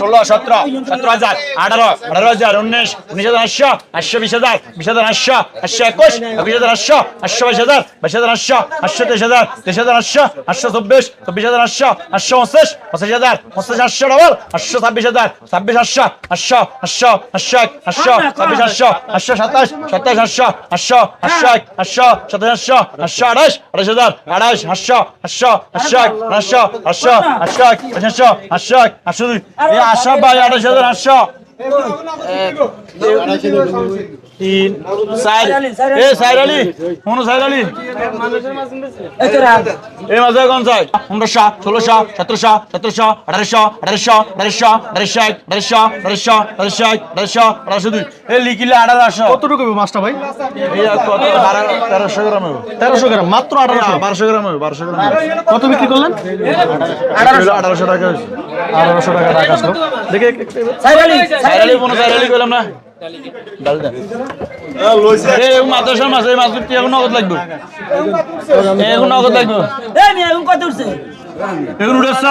ষোলো সতেরো সতেরো হাজার আঠারো আঠারো হাজার উনিশ উনিশ হাজার আটশো আটশো বিশ হাজার বিশ হাজার আটশো আটশো একুশ একুশ হাজার আটশো আটশো বাইশ হাজার বাইশ হাজার আটশো আটশো তেইশ হাজার তেইশ হাজার আটশো আটশো চব্বিশ চব্বিশ হাজার আটশো আটশো পঁচিশ পঁচিশ হাজার পঁচিশ আটশো ডবল আটশো ছাব্বিশ হাজার ছাব্বিশ আটশো আটশো আটশো আটশো এক আটশো ছাব্বিশ আটশো আটশো সাতাশ সাতাশ আটশো আটশো আটশো এক আটশো সাতাশ আটশো আটশো আঠাশ আঠাশ হাজার আঠাশ আটশো আটশো আটশো এক আটশো আটশো আটশো এক আটশো আটশো আটশো দুই আটশো বাই আঠাশ হাজার আটশো তিন চার। এ চার আলি। কোন চার আলি। এই মাঝে কোন চাই পনেরোশো ষোলোশো সতেরোশো সতেরোশো আঠারোশো আঠারোশো আঠারোশো আঠারোশো এক আঠারোশো আঠারোশো আঠারোশো এক আঠারোশো আঠারোশো দুই। এই লিখিলে আঠারোশো কতটুকু হবে মাছটা ভাই? কত? তেরোশো গ্রাম তেরোশো গ্রাম মাত্র আঠারোশো। বারোশো গ্রাম হবে বারোশো গ্রাম কত বিক্রি করলেন? আঠারোশো। টাকা আঠারোশো টাকা টাকা আসলো। দেখে আলি আলি করলাম না? ডাল দেন এই মাদ্রাসার মাছ এই মাছ কি এখন নগদ লাগবে? এখন নগদ লাগবে। কত উঠছে? এখন উঠেছ